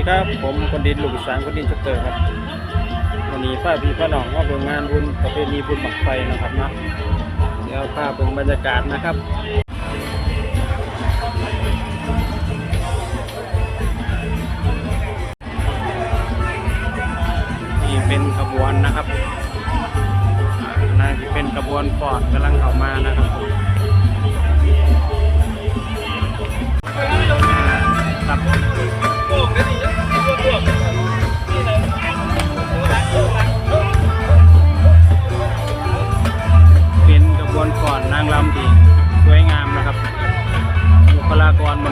สวัสดีครับ ผมคนดินลูกสานคนดินชัตเตอร์ครับวันนี้ป้าพี่ป้าน้องมาเบิ่งงานบุญประเพณีบุญบักไฟนะครับนะเดี๋ยวพาเบิงบรรยากาศนะครับ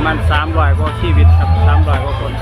มาณ300กว่าชีวิตครับ300กว่าคน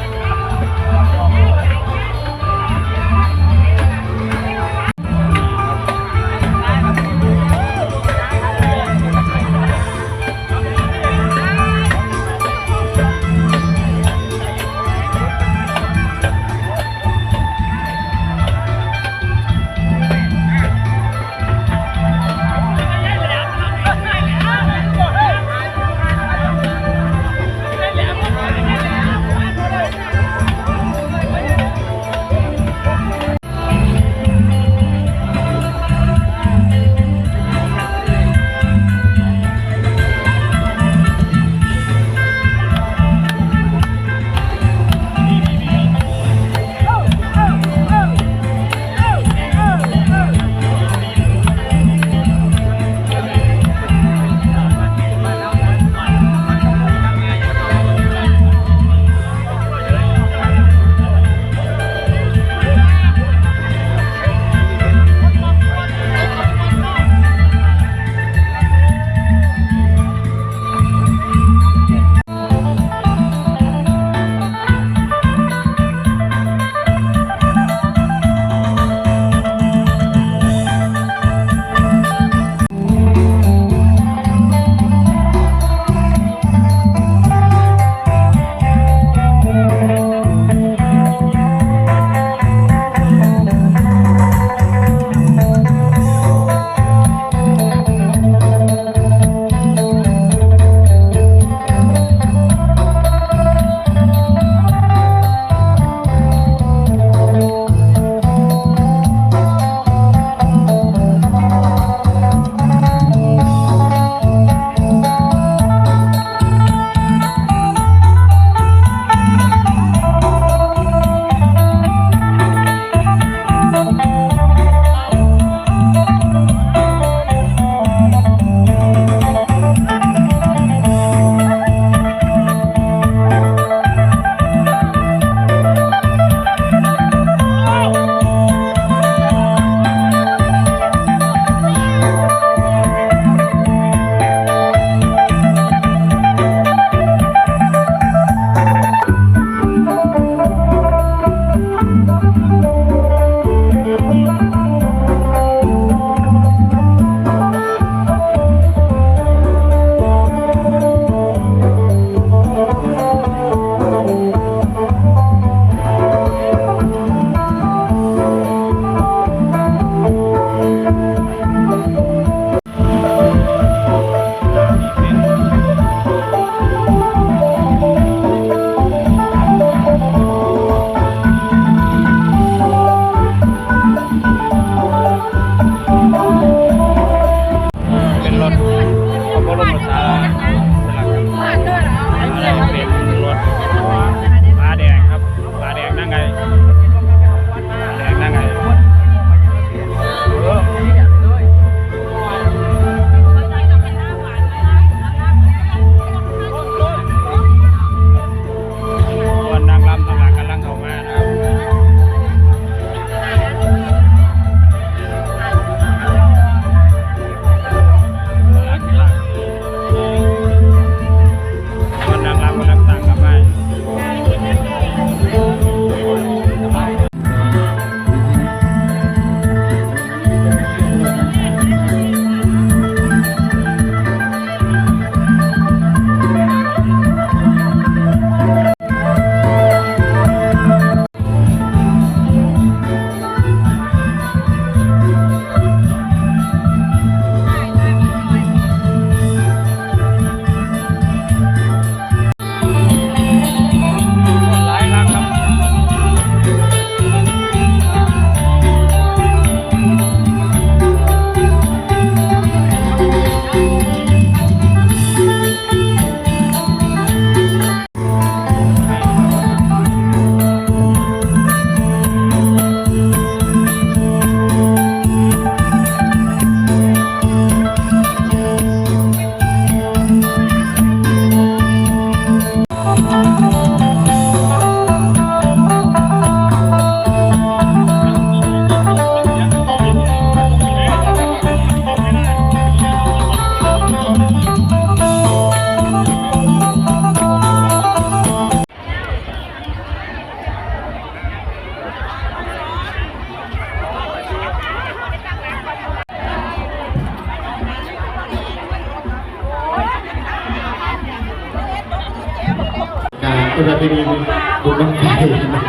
บุญบังไฟนะครับ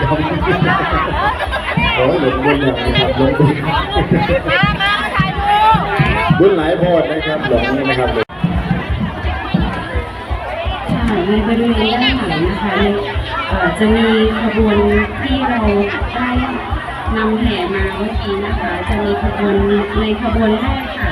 โอ้ยหลงบุญอย่างนะครับหลงบุญบุญหลายโพอดนะครับหลงนะครับในบริเวณด้านหลังนะคะจะมีขบวนที่เราได้นำแห่มาเมื่อกี้นะคะ จะมีขบวนในขบวนแรกค่ะ